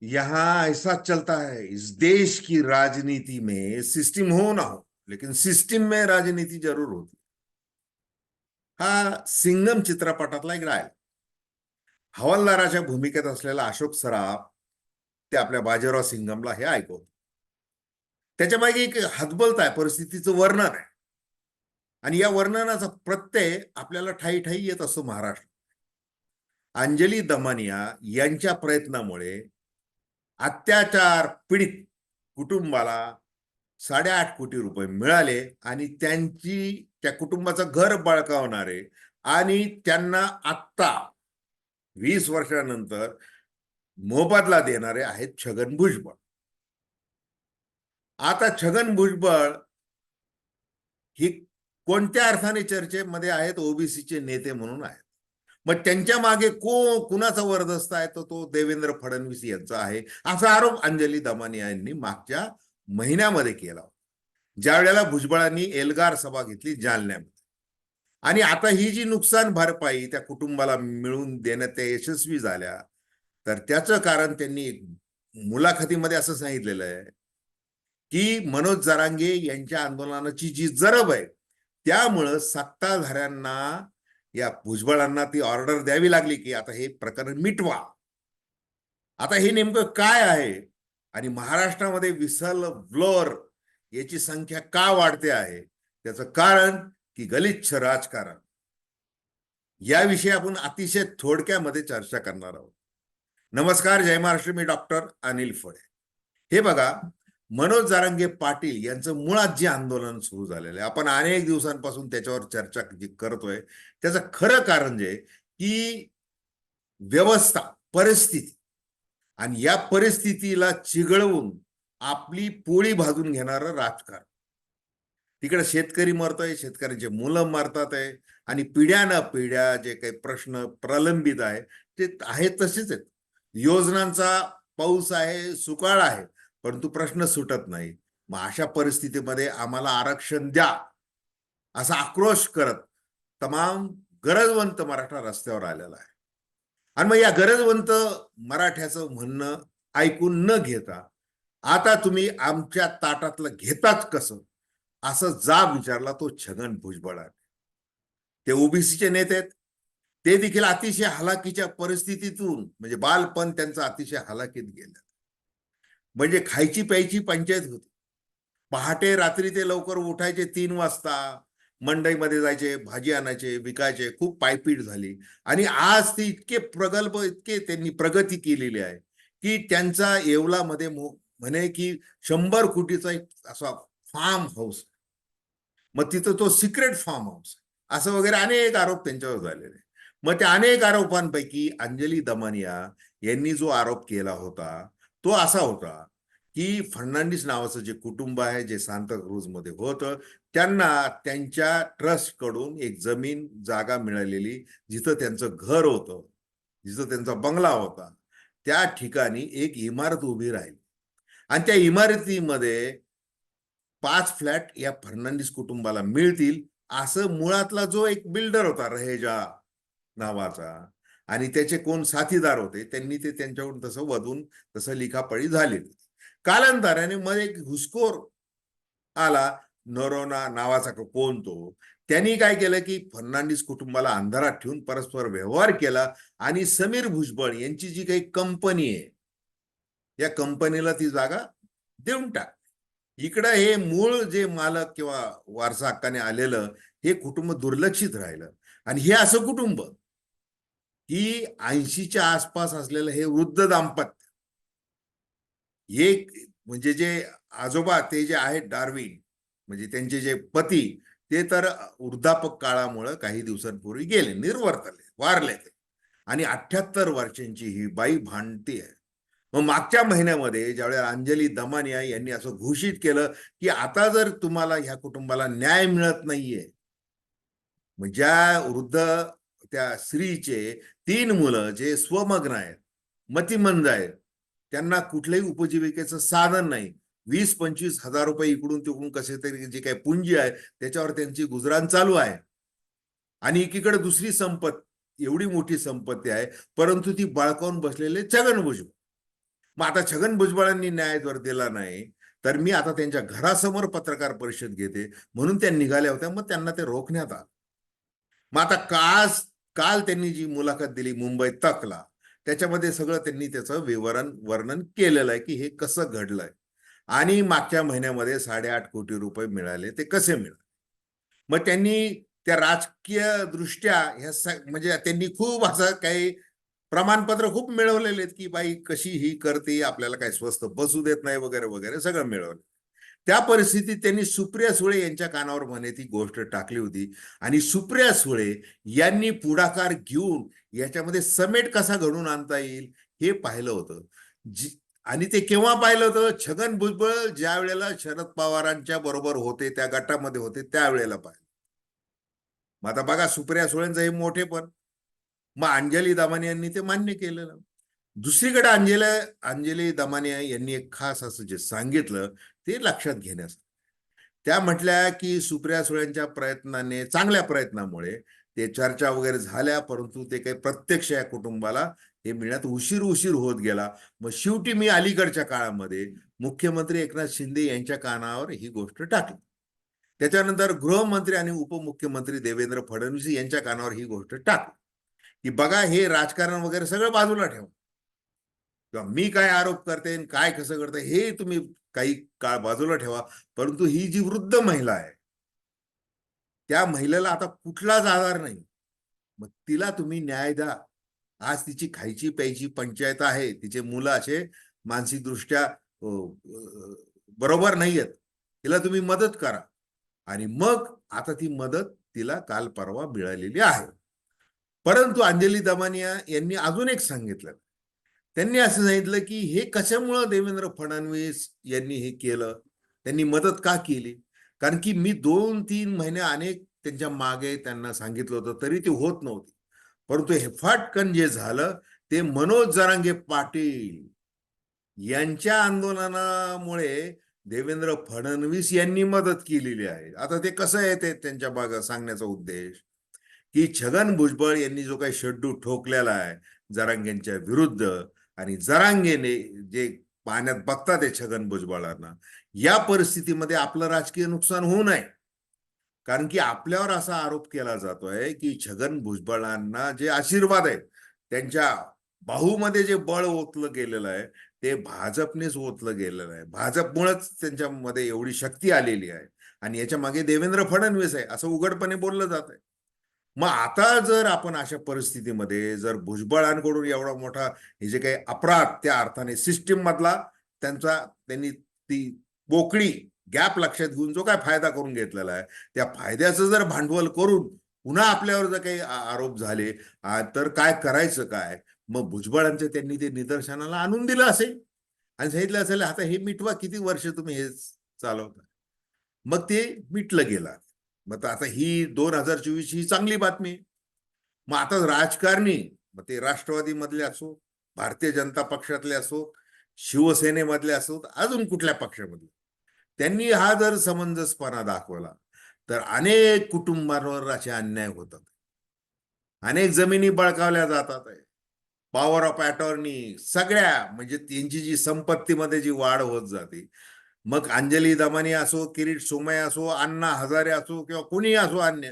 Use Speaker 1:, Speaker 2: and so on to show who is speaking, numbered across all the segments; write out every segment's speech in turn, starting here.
Speaker 1: यहां ऐसा चलता है इस देश की राजनीति में सिस्टम हो ना हो लेकिन सिस्टम में राजनीति जरूर होती हा। सिंगम चित्रपटातला एक राय. हवालदाराच्या भूमिकेत असलेला अशोक सराफ ते आपल्या बाजीराव सिंगमला हे ऐकवत त्याच्यामागे एक हतबलत आहे परिस्थितीचं वर्णन आहे. आणि या वर्णनाचा प्रत्यय आपल्याला ठाई ठाई येत असतो महाराष्ट्र अंजली दमानिया यांच्या प्रयत्नामुळे अत्याचार पीडित कुटुंबाला साडेआठ कोटी रुपये मिळाले आणि त्यांची त्या कुटुंबाचं घर बळकावणारे आणि त्यांना आत्ता वीस वर्षानंतर मोबदला देणारे आहेत छगन भुजबळ. आता छगन भुजबळ ही कोणत्या अर्थाने चर्चेमध्ये आहेत? ओबीसीचे नेते म्हणून आहेत. मग त्यांच्या मागे को कुणाचा वरदस्त आहे? तर तो देवेंद्र फडणवीस यांचा आहे. असा आरोप अंजली दमानिया यांनी मागच्या महिन्यामध्ये केला ज्या वेळेला भुजबळांनी एल्गार सभा घेतली जालन्यामध्ये. आणि आता ही जी नुकसान भरपाई त्या कुटुंबाला मिळवून देण्यात त्या यशस्वी झाल्या तर त्याचं कारण त्यांनी मुलाखतीमध्ये असं सांगितलेलं आहे की मनोज जरांगे यांच्या आंदोलनाची जी जरब आहे त्यामुळं सत्ताधाऱ्यांना या भुजबळांना ती ऑर्डर द्यावी लागली की आता हे प्रकरण मिटवा. आता हे नेमकं काय आहे? आणि महाराष्ट्रामध्ये विसल ब्लोअर याची संख्या का वाढते आहे? त्याचं कारण की गलिच्छ राजकारण. याविषयी आपण अतिशय थोडक्यामध्ये चर्चा करणार आहोत. नमस्कार जय महाराष्ट्र. मी डॉक्टर अनिल फळे. हे बघा मनोज जारंगे पाटील यांचं मुळात जे आंदोलन सुरू झालेलं आहे आपण अनेक दिवसांपासून त्याच्यावर चर्चा जी करतोय त्याचं खरं कारण जे की व्यवस्था परिस्थिती आणि या परिस्थितीला चिघळवून आपली पोळी भाजून घेणारं राजकारण. तिकडे शेतकरी मरतोय शेतकऱ्यांचे मुलं मरतात आहे आणि पिढ्यानं पिढ्या जे काही प्रश्न प्रलंबित आहे ते आहेत तसेच आहेत. योजनांचा पाऊस आहे सुकाळ आहे परंतु प्रश्न सुटत नाही. मग अशा परिस्थितीमध्ये आम्हाला आरक्षण द्या असा आक्रोश करत तमाम गरजवंत मराठा रस्त्यावर आलेला आहे. आणि मग या गरजवंत मराठ्याचं म्हणणं ऐकून न घेता आता तुम्ही आमच्या ताटातलं घेताच कसं? असं जा विचारला तो छगन भुजबळाने. ते ओबीसीचे नेते आहेत. ते देखील अतिशय हलाखीच्या परिस्थितीतून म्हणजे बालपण त्यांचं अतिशय हलाखीत गेलं. म्हणजे खायची प्यायची पंचायत होती. पहाटे रात्री ते लवकर उठायचे तीन वाजता मंडईमध्ये जायचे भाजी आणायचे विकायचे खूप पायपीट झाली. आणि आज ते इतके प्रगल्भ इतके त्यांनी प्रगती केलेली आहे की त्यांचा येवलामध्ये म्हणे की शंभर कोटीचा एक असा फार्म हाऊस मग तिथं तो सिक्रेट फार्म हाऊस असं वगैरे अनेक आरोप त्यांच्यावर झालेले मग त्या अनेक आरोपांपैकी अंजली दमानिया यांनी जो आरोप केला होता तो असा होता की फर्नांडिस नावाचं जे कुटुंब आहे जे सांताक्रूजमध्ये होतं त्यांना त्यांच्या ट्रस्टकडून एक जमीन जागा मिळालेली जिथं त्यांचं घर होतं जिथं त्यांचा बंगला होता त्या ठिकाणी एक इमारत उभी राहिली. आणि त्या इमारतीमध्ये पाच फ्लॅट या फर्नांडिस कुटुंबाला मिळतील असं मुळातला जो एक बिल्डर होता रहेजा नावाचा आणि त्याचे कोण साथीदार होते त्यांनी ते त्यांच्याकडून तसं वधून तसं लिखापळी झाली कालांतराने मध्ये एक घुसखोर आला नरोना नावाचा कोण तो? त्यांनी काय केलं की फर्नांडिस कुटुंबाला अंधारात ठेवून परस्पर व्यवहार केला आणि समीर भुजबळ यांची जी काही कंपनी आहे या कंपनीला ती जागा देऊन टाक इकडं हे मूळ जे मालक किंवा वारसा हक्काने आलेलं हे कुटुंब दुर्लक्षित राहिलं. आणि हे असं कुटुंब ही ऐंशीच्या आसपास असलेलं हे वृद्ध दाम्पत्य. एक म्हणजे जे आजोबा ते जे आहेत डार्विन म्हणजे त्यांचे जे पती ते तर वृद्धापक काळामुळं काही दिवसांपूर्वी गेले निर्वर्तले वारले ते. आणि अठ्याहत्तर वर्षांची ही बाई भांडती आहे. मग मागच्या महिन्यामध्ये ज्यावेळेला अंजली दमानिया यांनी असं घोषित केलं की आता जर तुम्हाला ह्या कुटुंबाला न्याय मिळत नाहीये ज्या वृद्ध त्या स्त्रीचे तीन मुलं जे स्वमग्न आहेत मतिमंद आहेत त्यांना कुठल्याही उपजीविकेचं साधन नाही. वीस पंचवीस हजार रुपये इकडून तिकडून कसे तरी जे काही पुंजी आहे त्याच्यावर त्यांची गुजराण चालू आहे. आणि एकीकडे दुसरी संपत्ती एवढी मोठी संपत्ती आहे परंतु ती बाळकावून बसलेले छगन भुजबळ. मग आता छगन भुजबळांनी न्याय जर दिला नाही तर मी आता त्यांच्या घरासमोर पत्रकार परिषद घेते म्हणून त्या निघाल्या होत्या मग त्यांना ते रोखण्यात आलं. मग आता कास काल त्यांनी जी मुलाखत दिली मुंबई तकला त्याच्यामध्ये सगळं त्यांनी त्याचं विवरण वर्णन केलेलं आहे की हे कसं घडलंय. आणि मागच्या महिन्यामध्ये साडेआठ कोटी रुपये मिळाले ते कसे मिळाले? मग त्यांनी त्या राजकीय दृष्ट्या ह्या म्हणजे त्यांनी खूप असं काही प्रमाणपत्र खूप मिळवलेले आहेत की बाई कशी ही करते आपल्याला काही स्वस्त बसू देत नाही वगैरे वगैरे सगळं मिळवलं. त्या परिस्थितीत त्यांनी सुप्रिया सुळे यांच्या कानावर म्हणे ती गोष्ट टाकली होती. आणि सुप्रिया सुळे यांनी पुढाकार घेऊन याच्यामध्ये समेट कसा घडून आणता येईल हे पाहिलं होतं. जी आणि ते केव्हा पाहिलं होतं? छगन भुजबळ ज्या वेळेला शरद पवारांच्या बरोबर होते त्या गटामध्ये होते त्यावेळेला पाहिलं. मग आता बघा सुप्रिया सुळेंचं हे मोठे पण. मग अंजली दामानी यांनी ते मान्य केलेलं. दुसरीकडे अंजली अंजली दमानिया यांनी एक खास असं जे सांगितलं ते लक्षात घेण्यास. त्या म्हटल्या की सुप्रिया सुळ्यांच्या प्रयत्नाने चांगल्या प्रयत्नामुळे ते चर्चा वगैरे झाल्या परंतु ते काही प्रत्यक्ष या कुटुंबाला हे मिळण्यात उशीर उशीर होत गेला. मग शेवटी मी अलीकडच्या काळामध्ये मुख्यमंत्री एकनाथ शिंदे यांच्या कानावर ही गोष्ट टाकली. त्याच्यानंतर गृहमंत्री आणि उपमुख्यमंत्री देवेंद्र फडणवीस यांच्या कानावर ही गोष्ट टाकली. की बघा हे राजकारण वगैरे सगळं बाजूला ठेवा. किंवा मी काय आरोप करते आणि काय कसं करते हे तुम्ही काही काळ बाजूला ठेवा. परंतु ही जी वृद्ध महिला आहे त्या महिलेला आता कुठलाच आधार नाही. मग तिला तुम्ही न्याय द्या. आज तिची खायची प्यायची पंचायत आहे तिचे मुलं असे मानसिकदृष्ट्या बरोबर नाही आहेत तिला तुम्ही मदत करा. आणि मग आता ती मदत तिला काल परवा मिळालेली आहे. परंतु अंजली दमानिया यांनी अजून एक सांगितलं. त्यांनी असं सांगितलं की हे कशामुळं देवेंद्र फडणवीस यांनी हे केलं? त्यांनी मदत का केली? कारण की मी दोन तीन महिने अनेक त्यांच्या मागे त्यांना सांगितलं होतं तरी ते होत नव्हते. परंतु हे फाटकन जे झालं ते मनोज जरांगे पाटील यांच्या आंदोलनामुळे देवेंद्र फडणवीस यांनी मदत केलेली आहे. आता ते कसं येते त्यांच्या भागात सांगण्याचा उद्देश? की छगन भुजबळ यांनी जो काही शड्डू ठोकलेला आहे जरांगेंच्या विरुद्ध आणि जरांगेने जे पाण्यात बघतात ते छगन भुजबळांना या परिस्थितीमध्ये आपलं राजकीय नुकसान होऊ नये. कारण की आपल्यावर असा आरोप केला जातोय की छगन भुजबळांना जे आशीर्वाद आहेत त्यांच्या बाहूमध्ये जे बळ ओतलं गेलेलं आहे ते भाजपनेच ओतलं गेलेलं आहे. भाजपमुळेच त्यांच्यामध्ये एवढी शक्ती आलेली आहे. आणि याच्या मागे देवेंद्र फडणवीस आहे असं उघडपणे बोललं जात आहे मग आता जर आपण अशा परिस्थितीमध्ये जर भुजबळांकडून एवढा मोठा हे जे काही अपराध त्या अर्थाने सिस्टीम मधला त्यांचा त्यांनी ती बोकळी गॅप लक्षात घेऊन जो काय फायदा करून घेतलेला आहे त्या फायद्याचं जर भांडवल करून पुन्हा आपल्यावर जर काही आरोप झाले तर काय करायचं काय? मग भुजबळांचं त्यांनी ते निदर्शनाला आणून दिलं असेल. आणि सांगितलं असेल आता हे मिटवा किती वर्ष तुम्ही हे चालवता? मग ते मिटलं गेलं. मग आता ही दोन हजार चोवीस ही चांगली बातमी. मग आता राजकारणी मग ते राष्ट्रवादी मधले असो भारतीय जनता पक्षातले असो शिवसेनेमधले असो अजून कुठल्या पक्षामधले? त्यांनी हा जर समंजसपणा दाखवला तर अनेक कुटुंबांवर असे अन्याय होतात. अनेक जमिनी बळकावल्या जातात. आहे पॉवर ऑफ अटॉर्नी सगळ्या म्हणजे त्यांची जी संपत्तीमध्ये जी वाढ होत जाते मग अंजली दमानी असो किरीट सोमय असो अण्णा हजारे असो किंवा कोणीही असो अन्य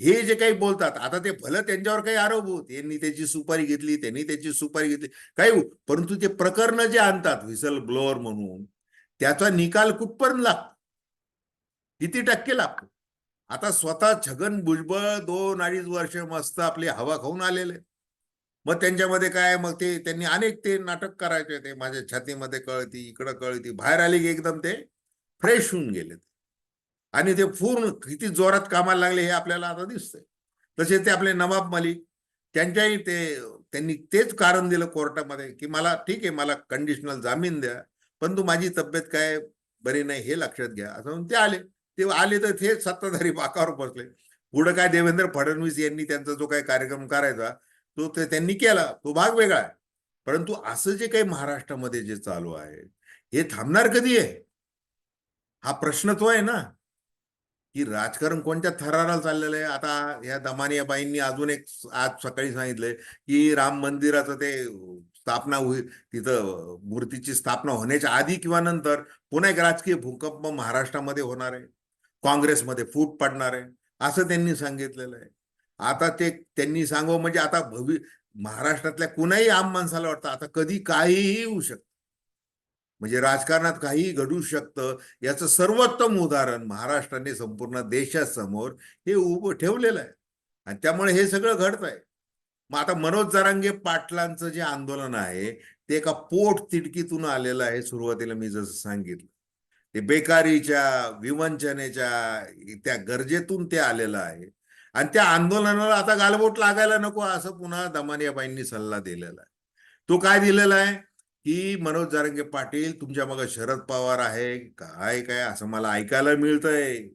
Speaker 1: हे जे काही बोलतात आता ते भलं त्यांच्यावर काही आरोप होत. यांनी त्याची सुपारी घेतली त्यांनी त्याची सुपारी घेतली. काही परंतु ते प्रकरण जे आणतात व्हिसल ब्लोअर म्हणून त्याचा निकाल कुठपर्यंत लागतो? किती टक्के लागतो? आता स्वतः छगन भुजबळ दोन अडीच वर्ष मस्त आपली हवा खाऊन आलेले मग त्यांच्यामध्ये काय मग ते त्यांनी अनेक ते नाटक करायचे ते माझ्या छातीमध्ये कळती इकडं कळती. बाहेर आली की एकदम ते फ्रेश होऊन गेले आणि ते पूर्ण किती जोरात कामाला लागले हे आपल्याला आता दिसतंय. तसे ते आपले नवाब मलिक त्यांच्याही ते त्यांनी तेच कारण दिलं कोर्टामध्ये की मला ठीक आहे मला कंडिशनल जामीन द्या परंतु माझी तब्येत काय बरी नाही हे लक्षात घ्या. असं म्हणून ते आले. ते आले तर ते सत्ताधारी बाकावर बसले. पुढे काय देवेंद्र फडणवीस यांनी त्यांचा जो काही कार्यक्रम करायचा तो त्यांनी केला तो भाग वेगळा आहे. परंतु असं जे काही महाराष्ट्रामध्ये जे चालू आहे हे थांबणार कधी आहे? हा प्रश्न तो आहे ना. की राजकारण कोणत्या थराला चाललेलं आहे? आता या दमानिया बाईंनी अजून एक आज सकाळी सांगितलंय की राम मंदिराचं ते स्थापना होईल तिथं मूर्तीची स्थापना होण्याच्या आधी किंवा नंतर पुन्हा एक राजकीय भूकंप महाराष्ट्रामध्ये होणार आहे. काँग्रेसमध्ये फूट पडणार आहे. असं त्यांनी सांगितलेलं आहे. आता ते त्यांनी सांगावं म्हणजे आता भवि महाराष्ट्रातल्या कुणाही आम माणसाला वाटतं आता कधी काहीही होऊ शकतं. म्हणजे राजकारणात काहीही घडू शकतं याचं सर्वोत्तम उदाहरण महाराष्ट्राने संपूर्ण देशासमोर हे उभं ठेवलेलं आहे. आणि त्यामुळे हे सगळं घडत आहे मग आता मनोज जरांगे पाटलांचं जे आंदोलन आहे ते एका पोट तिडकीतून आलेलं आहे सुरुवातीला मी जसं सांगितलं. ते बेकारीच्या विवंचनेच्या त्या गरजेतून ते आलेलं आहे. आणि त्या आंदोलनाला आता गालबोट लागायला नको असं पुन्हा दमानियाबाईंनी सल्ला दिलेला आहे. तो काय दिलेला आहे? की मनोज जारंगे पाटील तुमच्या मग शरद पवार आहे काय काय असं मला ऐकायला मिळतंय.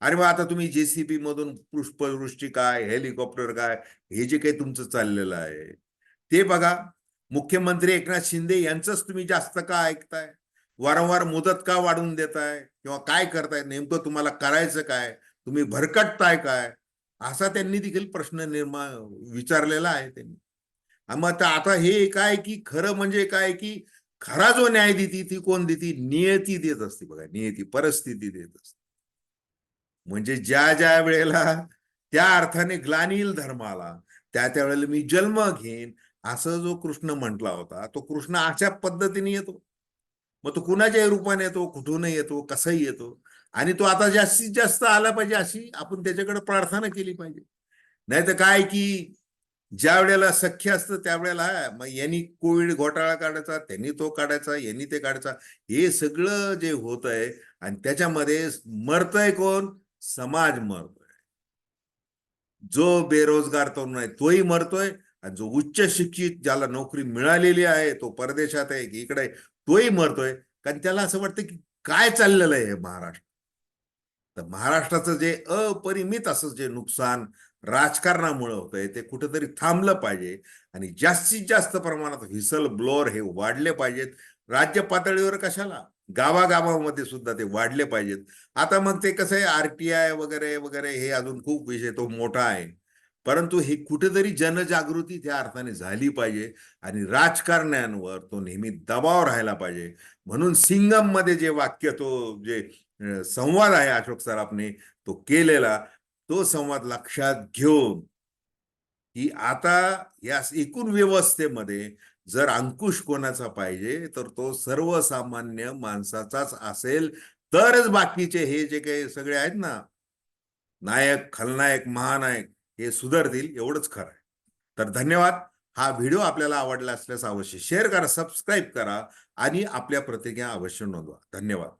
Speaker 1: अरे मग आता तुम्ही जेसीबी मधून पुष्पवृष्टी काय हेलिकॉप्टर काय हे जे काही तुमचं चाललेलं आहे. ते बघा मुख्यमंत्री एकनाथ शिंदे यांचंच तुम्ही जास्त का ऐकताय? वारंवार मुदत का वाढवून देताय? किंवा काय करताय? नेमकं तुम्हाला करायचं काय? तुम्ही भरकटताय काय? असा त्यांनी देखील प्रश्न निर्माण विचारलेला आहे त्यांनी. मग आता हे काय की खरं म्हणजे काय की खरा जो न्याय देती ती कोण देती? नियती देत असते बघा नियती परिस्थिती देत असते. म्हणजे ज्या ज्या वेळेला त्या अर्थाने ग्लानील धर्माला त्या त्या वेळेला मी जन्म घेईन असं जो कृष्ण म्हटला होता तो कृष्ण अशा पद्धतीने येतो. मग तो कुणाच्याही रूपाने येतो कुठूनही येतो कसाही येतो. आणि तो आता जास्तीत जास्त आला पाहिजे अशी आपण त्याच्याकडे प्रार्थना केली पाहिजे. नाही तर काय की ज्या वेळेला सख्य असतं त्यावेळेला मग यांनी कोविड घोटाळा काढायचा त्यांनी तो काढायचा यांनी ते काढायचा. हे सगळं जे होत आहे आणि त्याच्यामध्ये मरतय कोण? समाज मरतोय. जो बेरोजगार तरुण आहे तोही मरतोय आणि जो उच्च शिक्षित ज्याला नोकरी मिळालेली आहे तो परदेशात आहे की इकडे तोही मरतोय. कारण त्याला असं वाटतं की काय चाललेलं आहे हे महाराष्ट्र? तर महाराष्ट्राचं जे अपरिमित असं जे नुकसान राजकारणामुळे होतंय ते कुठेतरी थांबलं पाहिजे आणि जास्तीत जास्त प्रमाणात व्हिसल ब्लोअर हे वाढले पाहिजेत. राज्य पातळीवर कशाला? गावागावामध्ये सुद्धा ते वाढले पाहिजेत. आता मग ते कसं आहे आरटीआय वगैरे वगैरे हे अजून खूप विषय तो मोठा आहे. परंतु हे कुठेतरी जनजागृती त्या अर्थाने झाली पाहिजे आणि राजकारण्यांवर तो नेहमी दबाव राहायला पाहिजे. म्हणून सिंगममध्ये जे वाक्य तो जे संवाद आहे अशोक सराफने तो केलेला तो संवाद लक्षात घेऊन की आता या एकूण व्यवस्थेमध्ये जर अंकुश कोणाचा पाहिजे तर तो सर्वसामान्य माणसाचाच असेल. तरच बाकीचे हे जे काही सगळे आहेत ना नायक खलनायक महानायक हे सुधारतील एवढंच खरं आहे. तर धन्यवाद. हा व्हिडिओ आपल्याला आवडला असल्यास अवश्य शेअर करा सबस्क्राईब करा आणि आपल्या प्रतिज्ञा अवश्य नोंदवा. धन्यवाद.